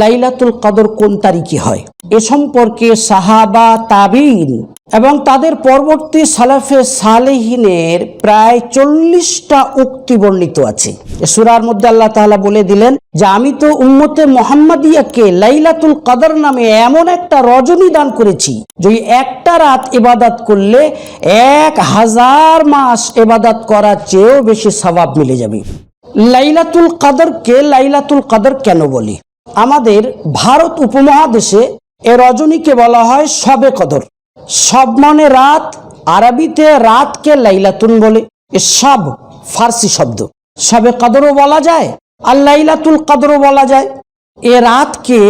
লাইলাতুল কদর কোন তারিখে হয়? এ সম্পর্কে সাহাবা, তাবিন এবং তাদের পরবর্তী সালাফে সালেহিনের প্রায় চল্লিশটা উক্তি বর্ণিত আছে। সুরার মধ্যে আল্লাহ তাআলা বলে দিলেন যে, আমি তো উম্মতে মোহাম্মদিয়াকে লাইলাতুল কদর নামে এমন একটা রজনী দান করেছি, যে একটা রাত ইবাদত করলে এক হাজার মাস ইবাদত করার চেয়েও বেশি সওয়াব মিলে যাবে। লাইলাতুল কাদরকে লাইলাতুল কাদর কেন বলি? আমাদের ভারত উপমহাদেশে এ রজনীকে বলা হয় শবে কদর। সব মানে রাত, আরবিতে রাতকে লাইলাতুন বলে। এ সব ফার্সি শব্দ। সবে কদরও বলা যায়, আর লাইলাতুল কদরও বলা যায়। এ রাতকে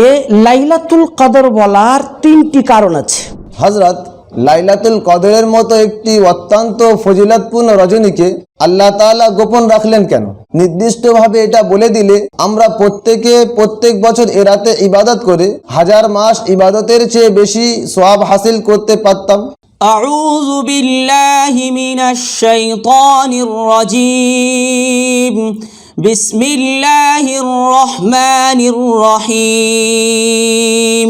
লাইলাতুল কদর বলার তিনটি কারণ আছে। হজরত লাইলাতুল কদরের মতো একটি অত্যন্ত ফজিলতপূর্ণ রজনীকে আল্লাহ তাআলা গোপন রাখলেন কেন নির্দিষ্টভাবে এটা বলে দিলে আমরা প্রত্যেকে প্রত্যেক বছর এ রাতে ইবাদত করে হাজার মাস ইবাদতের চেয়ে বেশি সোয়াব হাসিল করতে পারতাম أعوذ بالله من الشيطان الرجيم بسم الله الرحمن الرحيم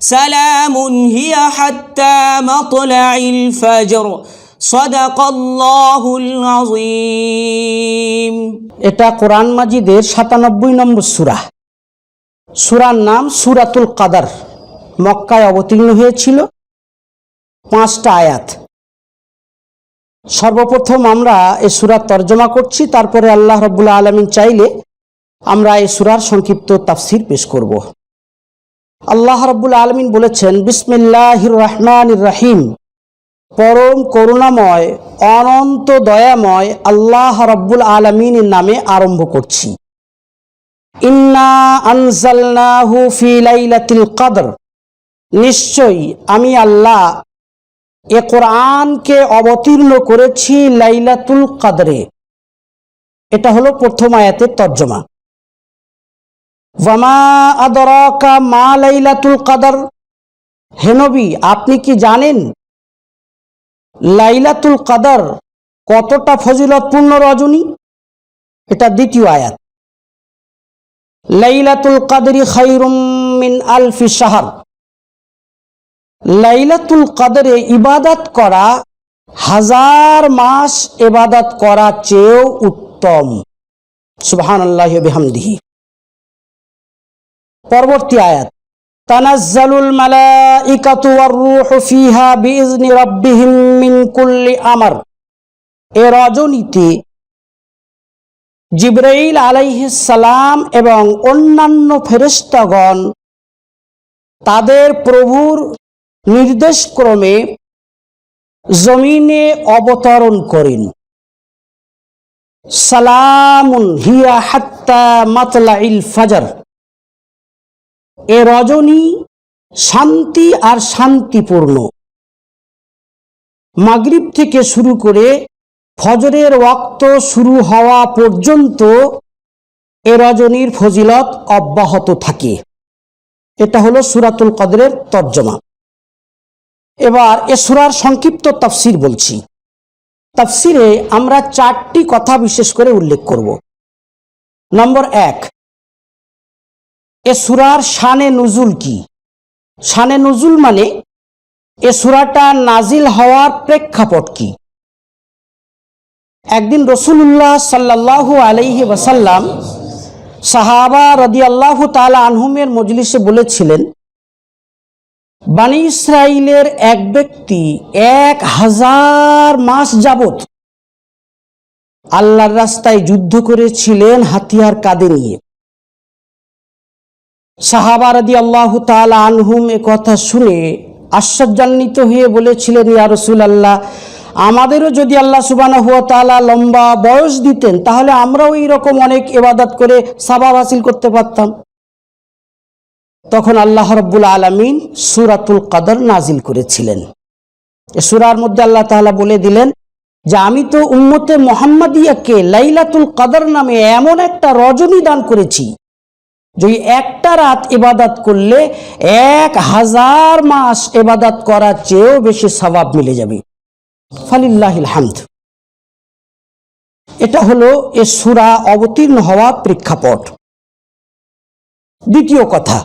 سلام هي حتى مطلع الفجر صدق الله العظيم এটা কোরআন মাজিদের সাতানব্বই নম্বর সূরা সূরার নাম সূরাতুল কাদার মক্কায় অবতীর্ণ হয়েছিল পাঁচটা আয়াত সর্বপ্রথম আমরা এই সূরার তর্জমা করছি তারপরে আল্লাহ রব্বুল্লা আলমিন চাইলে আমরা এই সূরার সংক্ষিপ্ত তাফসির পেশ করব আল্লাহ রব্বুল আলমিন বলেছেন, বিসমিল্লাহির রহমান রাহিম। পরম করুণাময়, অনন্ত দয়াময় আল্লাহ রব্বুল আলমিনের নামে আরম্ভ করছি। ইন্না আনজালনাহু নিশ্চয়ই আমি আল্লাহ এ কোরআনকে অবতীর্ণ করেছি লাইলাতুল কাদরে। এটা হলো প্রথম আয়াতের তর্জমা। মা লাইলাতুল কদর। হেনবি আপনি কি জানেন লাইলাতুল কাদার কতটা ফজিলতপূর্ণ রজনী? এটা দ্বিতীয় আয়াত। লাইলাতুল কদরি খাইরুম মিন আলফি শাহর। লাইলাতুল কাদরে ইবাদত করা, হাজার মাস ইবাদত করা চেয়েও উত্তম। সুবহানাল্লাহি ওয়া বিহামদিহি। পরবর্তী আয়াত, তানাজ্জালুল মালাইকাতু ওয়ার রূহু ফিহা বিইজনি রাব্বিহিম মিন কুল্লি আমর। এ রজনীতে জিব্রাইল আলাইহিস সালাম এবং অন্যান্য ফেরেশতাগণ তাদের প্রভুর নির্দেশক্রমে জমিনে অবতরণ করেন। সালামুন হিয়া হাত্তা মাতলাইল ফাজার। এ রজনী শান্তি আর শান্তিপূর্ণ। মাগরিব থেকে শুরু করে ফজরের ওয়াক্ত শুরু হওয়া পর্যন্ত এ রজনীর ফজিলত অব্যাহত থাকে। এটা হলো সুরাতুল কদরের তর্জমা। এবার এ সুরার সংক্ষিপ্ত তাফসির বলছি। তাফসিরে আমরা চারটি কথা বিশেষ করে উল্লেখ করব। নম্বর এক এ সুরার শানে নুজুল কি? শানে নুজুল মানে এ সুরাটা নাজিল হওয়ার প্রেক্ষাপট কি? একদিন রসুল্লাহ সাল্লাল্লাহু আলাইহি ওয়াসাল্লাম সাহাবা রদি আল্লাহ তালা আনহুমের মজলিসে বলেছিলেন, বানি ইসরায়েলের এক ব্যক্তি এক হাজার মাস যাবত আল্লাহর রাস্তায় যুদ্ধ করেছিলেন হাতিয়ার কাঁধে নিয়ে। সাহাবা রদি আল্লাহ তালা আনহুম এ কথা শুনে আশ্চর্যান্বিত হয়ে বলেছিলেন, ইয়া রসুল আল্লাহ আমাদেরও যদি আল্লাহ সুবানা হুয়া তালা লম্বা বয়স দিতেন, তাহলে আমরাও এইরকম অনেক এবাদত করে সাবাব হাসিল করতে পারতাম। তখন আল্লাহ রব্বুল আলমিন সুরাতুল কাদর নাজিল করেছিলেন। সুরার মধ্যে আল্লাহ তাআলা বলে দিলেন যে, আমি তো উম্মতে মোহাম্মদিয়াকে লাইলাতুল কাদর নামে এমন একটা রজনী দান করেছি যে ওই একটা রাত ইবাদত করলে এক হাজার মাস ইবাদত করার চেয়েও বেশি সবাব মিলে যাবে। হামদ। এটা হলো এ সুরা অবতীর্ণ হওয়া প্রেক্ষাপট। দ্বিতীয় কথা,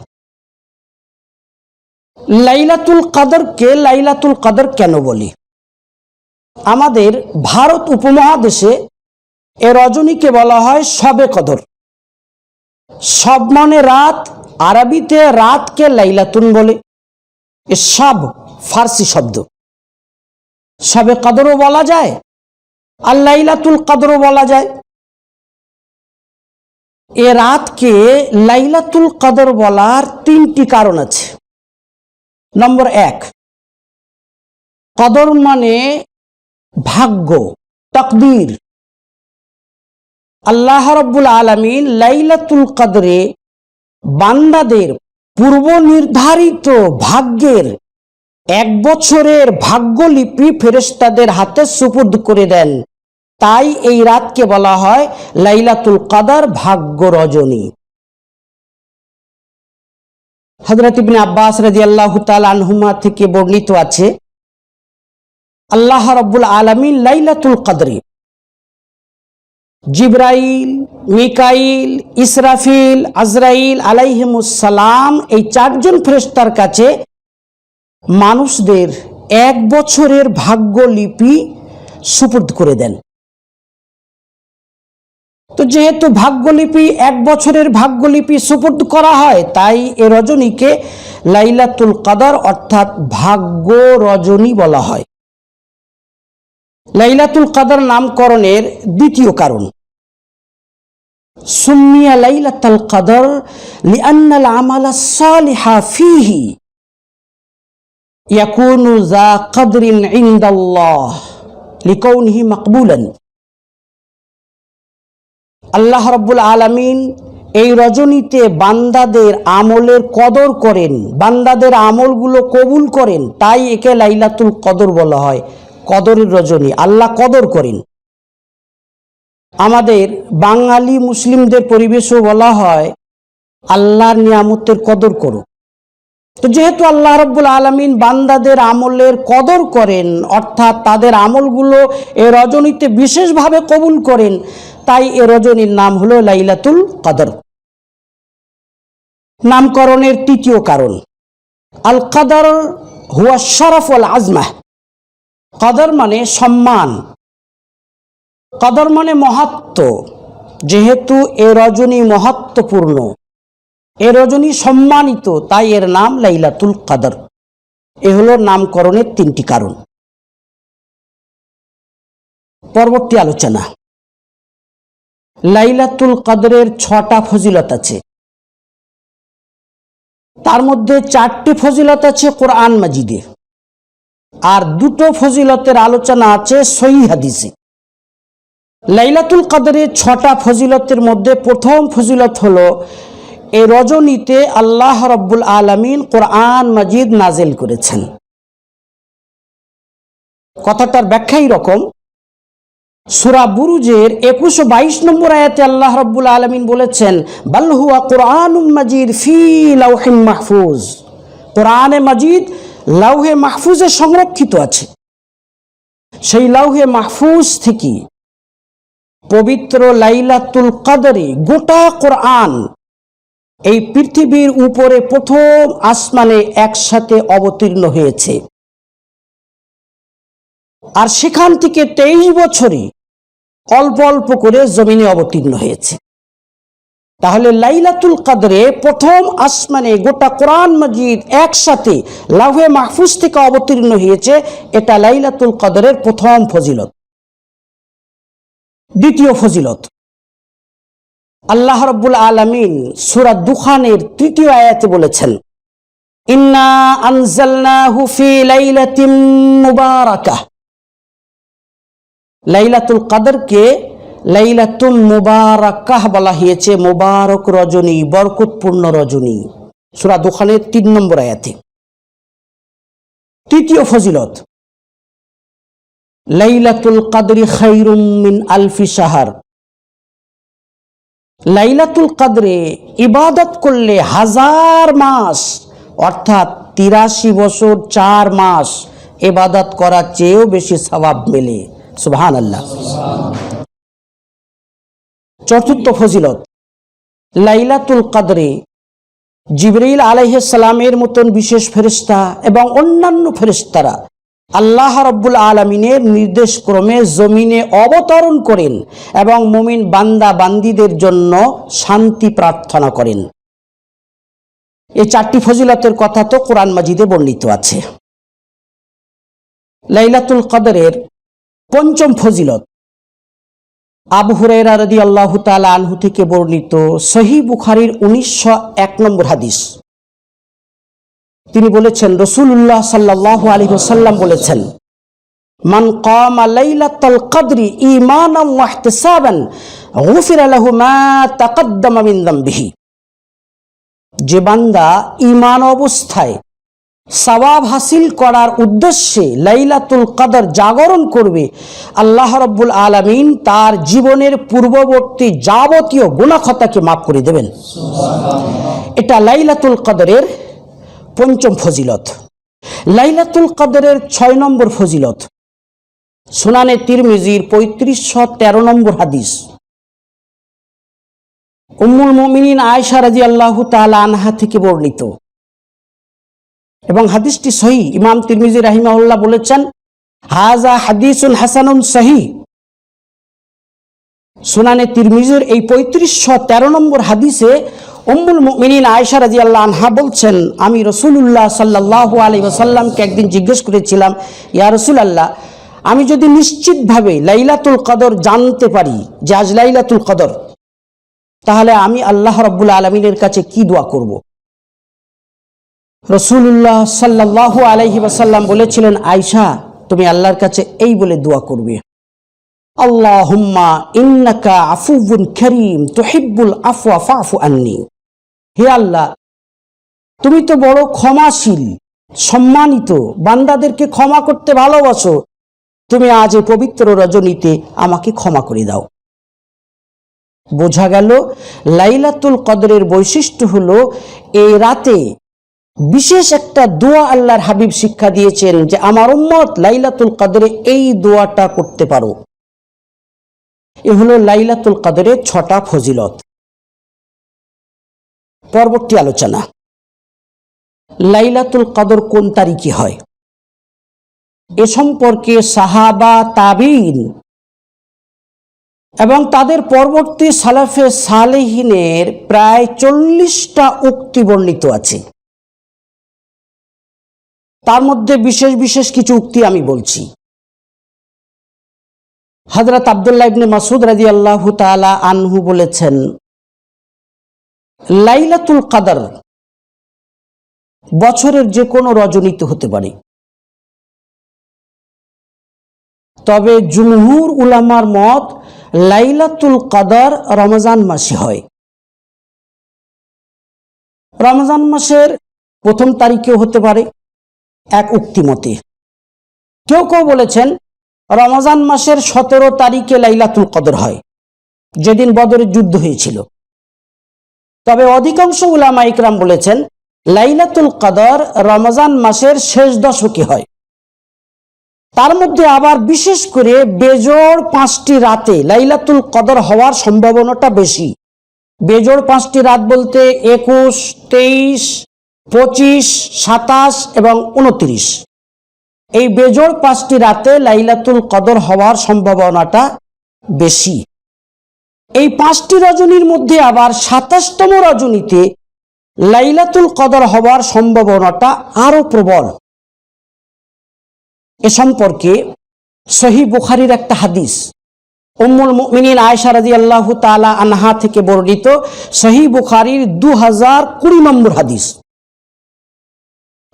লাইলাতুল কাদরকে লাইলাতুল কাদর কেন বলি? আমাদের ভারত উপমহাদেশে এ রজনীকে বলা হয় সবে কদর। সব মানে রাত, আরবিতে রাতকে লাইলাতুন বলে। এ সব ফার্সি শব্দ। সবে কদরও বলা যায়, আর লাইলাতুল কদরও বলা যায়। এ রাতকে লাইলাতুল কদর বলার তিনটি কারণ আছে। নম্বর এক, কদর মানে ভাগ্য, তকদির। আল্লাহ রব্বুল আলমিন লাইলাতুল কদরে বান্দাদের পূর্ব নির্ধারিত ভাগ্যের এক বছরের ভাগ্যলিপি ফেরেশতাদের হাতে সুপুর্দ করে দেন। তাই এই রাতকে বলা হয় লাইলাতুল কাদার ভাগ্য রজনী। হজরত ইবনে আব্বাস রাজি আল্লাহ আনহুমা থেকে বর্ণিত আছে, আল্লাহ রব্বুল আলমিন লাইলাতুল কদরে জিব্রাইল, মিকাইল, ইসরাফিল, আজরাইল আলাইহিমুসালাম এই চারজন ফেরেশতার কাছে মানুষদের এক বছরের ভাগ্যলিপি সুপুর্দ করে দেন। তো যেহেতু ভাগ্যলিপি এক বছরের ভাগ্যলিপি সুপুর্দ করা হয়, তাই এ রজনীকে লাইলাতুল কাদার অর্থাৎ ভাগ্য রজনী বলা হয়। লাইলাতুল কাদার নামকরণের দ্বিতীয় কারণ। ইনদাল্লাহ লিকাউনিহি মাকবুলান। আল্লাহ রব্বুল আলামিন এই রজনীতে বান্দাদের আমলের কদর করেন, বান্দাদের আমলগুলো কবুল করেন, তাই একে লাইলাতুল কদর বলা হয়। কদরের রজনী, আল্লাহ কদর করেন। আমাদের বাঙালি মুসলিমদের পরিবেশও বলা হয় আল্লাহর নিয়ামতের কদর করো। তো যেহেতু আল্লাহ রব্বুল আলমিন বান্দাদের আমলের কদর করেন, অর্থাৎ তাদের আমলগুলো এ রজনীতে বিশেষভাবে কবুল করেন, তাই এ রজনীর নাম হলো লাইলাতুল কদর। নামকরণের তৃতীয় কারণ, আল কাদর হুয়া শরফ আল আজমাহ কদর মানে সম্মান। কদর মানে মহাত্ম, যেহেতু এ রজনী মহাত্মপূর্ণ। এ রজনী সম্মানিত, তাই এর নাম লাইলাতুল কাদর। এ হলো নামকরণের তিনটি কারণ। পরবর্তী আলোচনা। লাইলাতুল কদরের ছটা ফজিলত আছে। তার মধ্যে চারটি ফজিলত আছে কোরআন মাজিদে। আর দুটো ফজিলতের আলোচনা আছে সই হাদিসে। লাইলাতুল কদরের ছটা ফজিলতের মধ্যে প্রথম ফজিলত হলো, এ রজনীতে আল্লাহ রব্বুল আলমিন কোরআন মাজিদ নাজেল করেছেন। কথাটার ব্যাখ্যাই রকম। সুরা বুরুজের একুশ বাইশ নম্বর আয়াতে আল্লাহ রব্বুল আলমিন বলেছেন বাল্হুয়া কোরআন মাজিদ ফি লাউহিম মাহফুজ। কোরআনে মাজিদ লাউহে মাহফুজে সংরক্ষিত আছে। সেই লাউহে মাহফুজ থেকে পবিত্র লাইলাতুল কাদরে গোটা কোরআন এই পৃথিবীর উপরে প্রথম আসমানে একসাথে অবতীর্ণ হয়েছে। আর সেখান থেকে তেইশ বছরে অল্প অল্প করে জমিনে অবতীর্ণ হয়েছে। তাহলে লাইলাতুল কাদরে প্রথম আসমানে গোটা কোরআন মজিদ একসাথে লাভে মাহফুজ থেকে অবতীর্ণ হয়েছে, এটা লাইলাতুল কাদরের প্রথম ফজিলত। দ্বিতীয় ফজিলত। আল্লাহ রব্বুল আলমিন সুরা দুখানের তৃতীয় আয়াতে বলেছেন, ইন্না মুবারাকাহ। লাইলাতুল বলা হয়েছে, মুবারক রজনী, বরকতপূর্ণ রজনী। সুরা দোকানের তিন নম্বর আয়াতে। তৃতীয় ফজিলত লাইলাতুল কাদরি খাইরুম মিন আলফি সাহার লাইলাতুল কাদরে ইবাদত করলে হাজার মাস, অর্থাৎ তিরাশি বছর চার মাস এবাদত করার চেয়েও বেশি স্বভাব মেলে। সুবহান আল্লাহ চতুর্থ ফজিলত, লাইলাতুল কাদরে জিবরিল আলাইসালামের মতন বিশেষ ফেরিস্তা এবং অন্যান্য ফেরিস্তারা আল্লাহ রব্বুল আলমিনের নির্দেশ ক্রমে জমিনে অবতরণ করেন এবং মুমিন বান্দা বান্দিদের জন্য শান্তি প্রার্থনা করেন। এই চারটি ফজিলতের কথা তো কোরআন মাজিদে বর্ণিত আছে। লাইলাতুল কদরের পঞ্চম ফজিলত আবু হুরাইরা রাদি আল্লাহ তালা আনহু থেকে বর্ণিত সহি বুখারির উনিশশো এক নম্বর হাদিস। তিনি বলেছেন রসুল্লাহ সাল্লাহ আলী সাল্লাম বলেছেন, মান কাম লাইলাতাল কদরি ঈমানান ওয়া ইহতিসাবান, গুফিরা লাহু মা তাকদ্দামা মিন যামবিহি যে বান্দা ঈমান অবস্থায় সওয়াব হাসিল করার উদ্দেশ্যে লাইলাতুল কদর জাগরণ করবে, আল্লাহ রব্বুল আলামিন তার জীবনের পূর্ববর্তী যাবতীয় গুণাখতাকে মাফ করে দেবেন। এটা লাইলাতুল কদরের পঞ্চম ফজিলত। লাইলাতুল কদরের ছয় নম্বর ফজিলত। সুনানে তিরমিজির পঁয়ত্রিশশো তেরো নম্বর হাদিস। উম্মুল মুমিনিন আয়সা রাজি আল্লাহ তালা আনহা থেকে বর্ণিত। এবং হাদিসটি সহি, ইমাম তিরমিজি রাহিমাউল্লাহ বলেছেন হাজা হাদিসুন হাসানুন সহি সুনানে তিরমিজুর এই পঁয়ত্রিশশো তেরো নম্বর হাদিসে উম্মুল মুমিনিন আয়েশা রাজি আল্লাহ আনহা বলছেন, আমি রসুল্লাহ সাল্লাহ আলী ওসাল্লামকে একদিন জিজ্ঞেস করেছিলাম, ইয়া রসুল আল্লাহ আমি যদি নিশ্চিতভাবে লাইলাতুল কদর জানতে পারি যে আজ লাইলাতুল কদর, তাহলে আমি আল্লাহ রব্বুল আলমিনের কাছে কি দোয়া করব? রসুল্লাহ সাল্লাহ আলহি ওসাল্লাম বলেছিলেন আয়সা তুমি আল্লাহর কাছে এই বলে দোয়া করবে, আল্লাহুম্মা ইন্নাকা আফুবুন করিম তুহিব্বুল আফওয়া ফাফু আন্নি। হে আল্লাহ, তুমি তো বড় ক্ষমাশীল, সম্মানিত। বান্দাদেরকে ক্ষমা করতে ভালোবাসো। তুমি আজ এই পবিত্র রজনীতে আমাকে ক্ষমা করে দাও। বোঝা গেল, লাইলাতুল কদরের বৈশিষ্ট্য হলো, এই রাতে বিশেষ একটা দোয়া আল্লাহর হাবিব শিক্ষা দিয়েছেন যে, আমার উম্মত, লাইলাতুল কদরে এই দোয়াটা করতে পারো। এ হলো লাইলাতুল কদরের ছটা ফজিলত। পরবর্তী আলোচনা। লাইলাতুল কদর কোন তারিখে হয়? এ সম্পর্কে সাহাবা, তাবিন এবং তাদের পরবর্তী সালাফে সালেহিনের প্রায় চল্লিশটা উক্তি বর্ণিত আছে। তার মধ্যে বিশেষ বিশেষ কিছু উক্তি আমি বলছি। হজরত আবদুল্লাহ ইবনে মাসুদ রাজি আল্লাহ তালা আনহু বলেছেন লাইলাতুল কাদার বছরের যে কোনো রজনীতে হতে পারে। তবে জুমহুর উলামার মত লাইলাতুল কাদার রমজান মাসে হয়। রমজান মাসের প্রথম তারিখেও হতে পারে এক উক্তি মতে। কেউ কেউ বলেছেন রমজান মাসের সতেরো তারিখে লাইলাতুল কদর হয়, যেদিন বদরের যুদ্ধ হয়েছিল। তবে অধিকাংশ উলামা ইকরাম বলেছেন, লাইলাতুল কদর রমজান মাসের শেষ দশকে হয়। তার মধ্যে আবার বিশেষ করে বেজোড় পাঁচটি রাতে লাইলাতুল কদর হওয়ার সম্ভাবনাটা বেশি। বেজোড় পাঁচটি রাত বলতে একুশ, তেইশ, পঁচিশ, সাতাশ এবং উনত্রিশ এই বেজোড় পাঁচটি রাতে লাইলাতুল কদর হওয়ার সম্ভাবনাটা বেশি। এই পাঁচটি রজনীর মধ্যে আবার সাতাশতম রজনীতে লাইলাতুল কদর হওয়ার সম্ভাবনাটা আরও প্রবল। এ সম্পর্কে সহি বুখারির একটা হাদিস। উম্মুল মুমিনিন আয়সা রাজি আল্লাহ তালা আনহা থেকে বর্ণিত সহি বুখারির দু হাজার কুড়ি নম্বর হাদিস।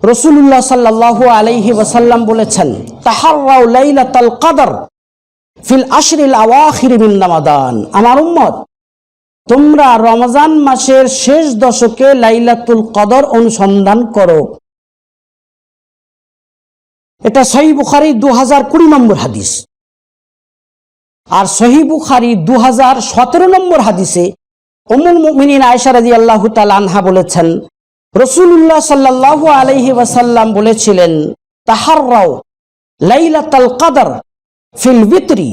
রসুল্লাহ সাল্লাহ আলাইহি ওয়াসাল্লাম বলেছেন তাহারাউ লাইলাতাল কদর। ফিল আশরিল আওয়াখির মিন রমাদান। আমার উম্মত, তোমরা রমজান মাসের শেষ দশকে লাইলাতুল কদর অনুসন্ধান করো। এটা সহি বুখারি দু হাজার কুড়ি নম্বর হাদিস। আর সহি বুখারি দু হাজার সতেরো নম্বর হাদিসে অমুল মুমিনিন আয়সা রাজি আল্লাহ আনহা বলেছেন রসুল্লাহ সাল্লাহ আলহি ওয়াসাল্লাম বলেছিলেন তাহার রাও লাইলাতাল কাদর ফিল বিতরি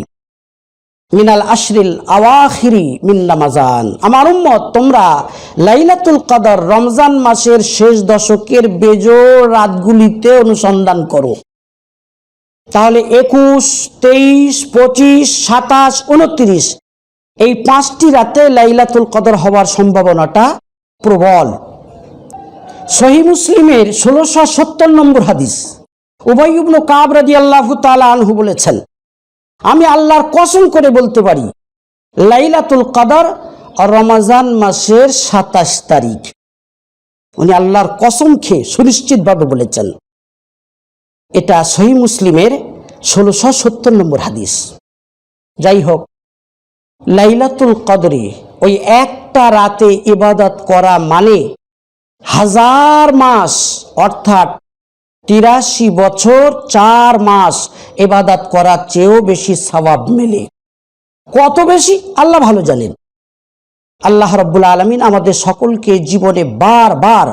মিনাল আশরিল আওয়াখিরি মিন রামাজান। আমার উম্মত, তোমরা লাইলাতুল কদর রমজান মাসের শেষ দশকের বেজোড় রাতগুলিতে অনুসন্ধান করো। তাহলে একুশ, তেইশ, পঁচিশ, সাতাশ, উনত্রিশ, এই পাঁচটি রাতে লাইলাতুল কদর হওয়ার সম্ভাবনাটা প্রবল। সহি মুসলিমের ষোলোশো সত্তর নম্বর হাদিস। উবাইবনু কাব রাদি আল্লাহ তালা আনহু বলেছেন আমি আল্লাহর কসম করে বলতে পারি, লাইলাতুল কদর রমাজান মাসের সাতাশ তারিখ। উনি আল্লাহর কসম খেয়ে সুনিশ্চিতভাবে বলেছেন, এটা সহি মুসলিমের ষোলোশো সত্তর নম্বর হাদিস। যাই হোক, লাইলাতুল কদরে ওই একটা রাতে ইবাদত করা মানে হাজার মাস, অর্থাৎ তিরাশি বছর চার মাস এবাদাত করার চেয়েও বেশি সওয়াব মেলে। কত বেশি? আল্লাহ ভালো জানেন। আল্লাহ রব্বুল আলমিন আমাদের সকলকে জীবনে বারবার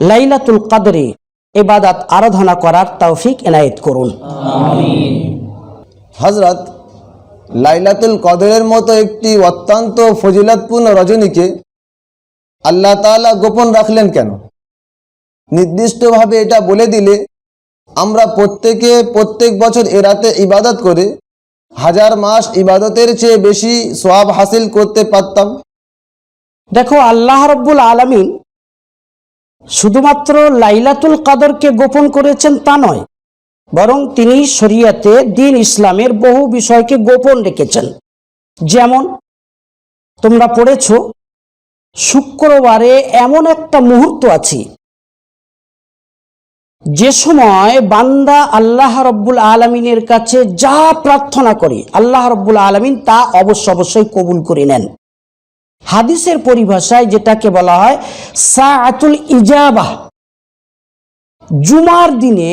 লাইলাতুল কাদরে এবাদাত আরাধনা করার তৌফিক এনায়েত করুন। হজরত লাইলাতুল কদরের মতো একটি অত্যন্ত ফজিলতপূর্ণ রজনীকে আল্লাহ তাআলা গোপন রাখলেন কেন? নির্দিষ্টভাবে এটা বলে দিলে আমরা প্রত্যেকে প্রত্যেক বছর এ রাতে ইবাদত করে হাজার মাস ইবাদতের চেয়ে বেশি সব হাসিল করতে পারতাম। দেখো, আল্লাহ রব্বুল আলমিন শুধুমাত্র লাইলাতুল কাদরকে গোপন করেছেন তা নয়, বরং তিনি শরিয়াতে দিন ইসলামের বহু বিষয়কে গোপন রেখেছেন। যেমন, তোমরা পড়েছ, শুক্রবারে এমন একটা মুহূর্ত আছে যে সময় বান্দা আল্লাহ রব্বুল আলমিনের কাছে যা প্রার্থনা করে, আল্লাহ রব্বুল আলমিন তা অবশ্য অবশ্যই কবুল করে নেন। হাদিসের পরিভাষায় যেটাকে বলা হয় সাআতুল ইজাবাহ জুমার দিনে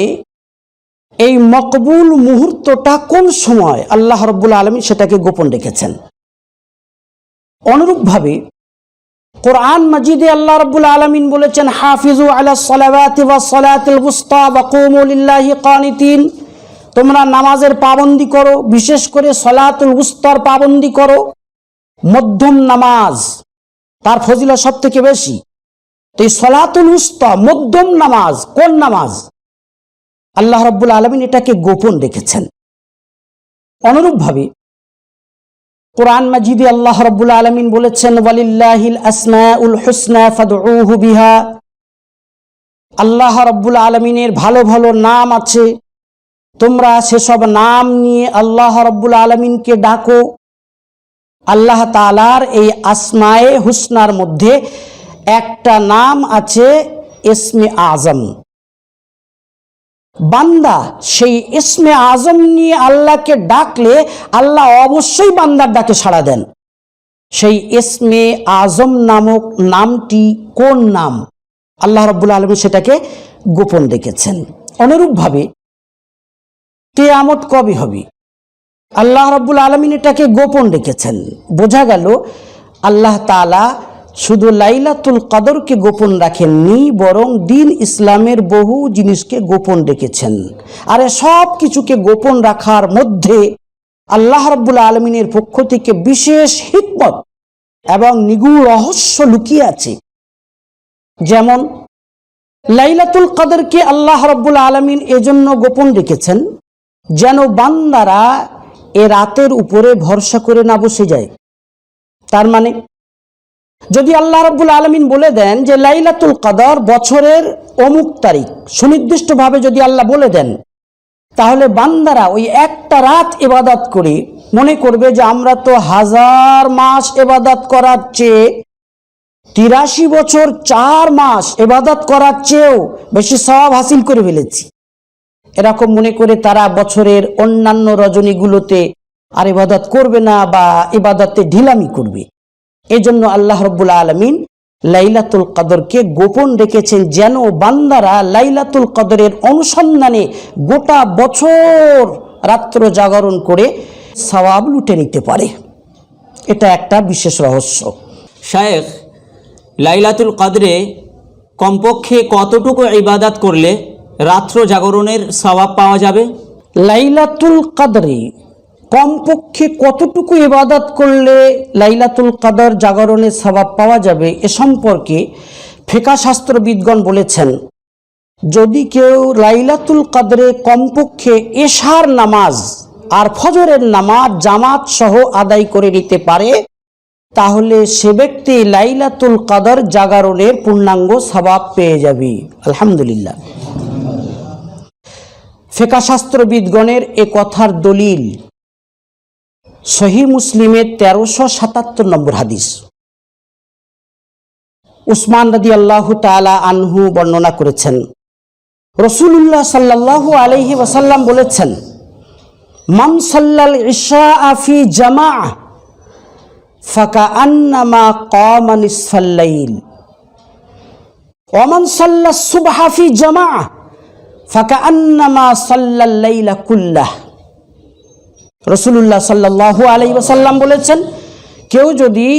এই মকবুল মুহূর্তটা কোন সময় আল্লাহ রব্বুল আলমী সেটাকে গোপন রেখেছেন? অনুরূপভাবে কোরআন মাজিদে আল্লাহ রব্বুল আলমিন বলেছেন হাফিজু আলা সলাওয়াতি ওয়া সলাতিল বুস্তা ওয়া কুমু কানিতিন তোমরা নামাজের পাবন্দি করো, বিশেষ করে সলাতুল উস্তর পাবন্দি করো। মধ্যম নামাজ, তার ফজিলা সব থেকে বেশি। তো এই সলাতুল উস্তা, মধ্যম নামাজ, কোন নামাজ? আল্লাহ রব্বুল আলমিন এটাকে গোপন রেখেছেন। অনুরূপভাবে কোরআন মাজিদে আল্লাহ রব্বুল আলমিন বলেছেন, ওয়ালিল্লাহিল আসমাউল হুসনা ফাদউহু বিহা। আল্লাহ রব্বুল আলমিনের ভালো ভালো নাম আছে। তোমরা সেসব নাম নিয়ে আল্লাহ রব্বুল আলমিনকে ডাকো। আল্লাহ তালার এই আসমায়ে হুসনার মধ্যে একটা নাম আছে এসমে আজম। বান্দা, সেই ইসমে আজম নিয়ে আল্লাহকে ডাকলে আল্লাহ অবশ্যই বান্দার ডাকে সাড়া দেন। সেই ইসমে আজম নামক নামটি কোন নাম? আল্লাহ রব্বুল আলমী সেটাকে গোপন রেখেছেন। অনুরূপভাবে কেয়ামত কবে হবে? আল্লাহ রব্বুল আলমিন এটাকে গোপন রেখেছেন। বোঝা গেল আল্লাহ তালা শুধু লাইলাতুল কদরকে গোপন রাখেননি, বরং দিন ইসলামের বহু জিনিসকে গোপন রেখেছেন। আর সব কিছুকে গোপন রাখার মধ্যে আল্লাহ রব্বুল আলমিনের পক্ষ থেকে বিশেষ হিকমত এবং নিগুড় রহস্য লুকিয়ে আছে। যেমন, লাইলাতুল কদরকে আল্লাহ রব্বুল আলমিন এজন্য গোপন রেখেছেন, যেন বান্দারা এ রাতের উপরে ভরসা করে না বসে যায়। তার মানে যদি আল্লাহ রব্বুল আলমিন বলে দেন যে লাইলাতুল কদর বছরের অমুক তারিখ, সুনির্দিষ্টভাবে যদি আল্লাহ বলে দেন, তাহলে বান্দারা ওই একটা রাত এবাদাত করে মনে করবে যে আমরা তো হাজার মাস এবাদাত করার চেয়ে তিরাশি বছর চার মাস এবাদাত করার চেয়েও বেশি সব হাসিল করে ফেলেছি। এরকম মনে করে তারা বছরের অন্যান্য রজনীগুলোতে আর ইবাদত করবে না বা ইবাদতে ঢিলামি করবে। এজন্য আল্লাহ রব্বুল আলমিন লাইলাতুল কদরকে গোপন রেখেছেন যেন বান্দারা লাইলাতুল কদরের অনুসন্ধানে গোটা বছর রাত্র জাগরণ করে সওয়াব লুটে নিতে পারে। এটা একটা বিশেষ রহস্য। শায়েখ লাইলাতুল কদরে কমপক্ষে কতটুকু ইবাদাত করলে রাত্র জাগরণের সওয়াব পাওয়া যাবে? লাইলাতুল কদরে কমপক্ষে কতটুকু ইবাদত করলে লাইলাতুল কদর জাগরণের স্বভাব পাওয়া যাবে এ সম্পর্কে ফেকা শাস্ত্রবিদগণ বলেছেন, যদি কেউ লাইলাতুল কাদরে কমপক্ষে এশার নামাজ আর ফজরের নামাজ জামাত সহ আদায় করে নিতে পারে, তাহলে সে ব্যক্তি লাইলাতুল কাদর জাগরণের পূর্ণাঙ্গ স্বভাব পেয়ে যাবে। আলহামদুলিল্লাহ। ফেকাশাস্ত্রবিদগণের এ কথার দলিল সহি মুসলিমের তেরোশো সাতাত্তর নম্বর হাদিস। উসমান রাদি আল্লাহ তালা আনহু বর্ণনা করেছেন। রসুল্লাহ সাল্লাল্লাহু আলহি ওসাল্লাম বলেছেন, মান সাল্লাল ইশা আফি জামা ফাকা আন্নামা কমান ইসফাল্লাইল ওমান সাল্লা সুবহাফি জামা ফাকা আন্নামা সাল্লাল্লাইলা কুল্লাহ। রসুল্লাহ সাল্লাহু আলাই ওসাল্লাম বলেছেন, কেউ যদি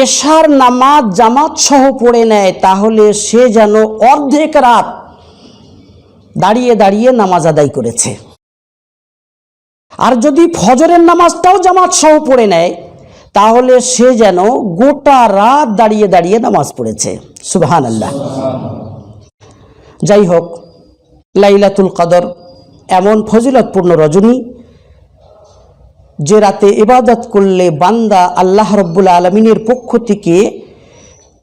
এশার নামাজ জামাত সহ পড়ে নেয়, তাহলে সে যেন অর্ধেক রাত দাঁড়িয়ে দাঁড়িয়ে নামাজ আদায় করেছে। আর যদি ফজরের নামাজটাও জামাত সহ পড়ে নেয়, তাহলে সে যেন গোটা রাত দাঁড়িয়ে দাঁড়িয়ে নামাজ পড়েছে। সুবহান আল্লাহ যাই হোক, লাইলাতুল কদর এমন ফজিলতপূর্ণ রজনী যে রাতে ইবাদত করলে বান্দা আল্লাহ রব্বুল আলমিনের পক্ষ থেকে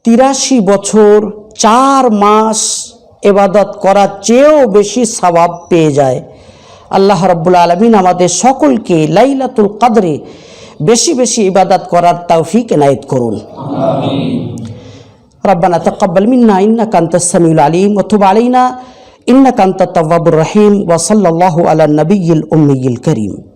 তিরাশি বছর চার মাস এবাদত করার চেয়েও বেশি সওয়াব পেয়ে যায় আল্লাহ রব্বুল আলমিন আমাদের সকলকে লাইলাতুল কদরে বেশি বেশি ইবাদত করার তৌফিক এনায়েত করুন ربنا تقبل منا إنك أنت السميع العليم وتب علينا إنك أنت التواب الرحيم وصلى الله على النبي الأمي الكريم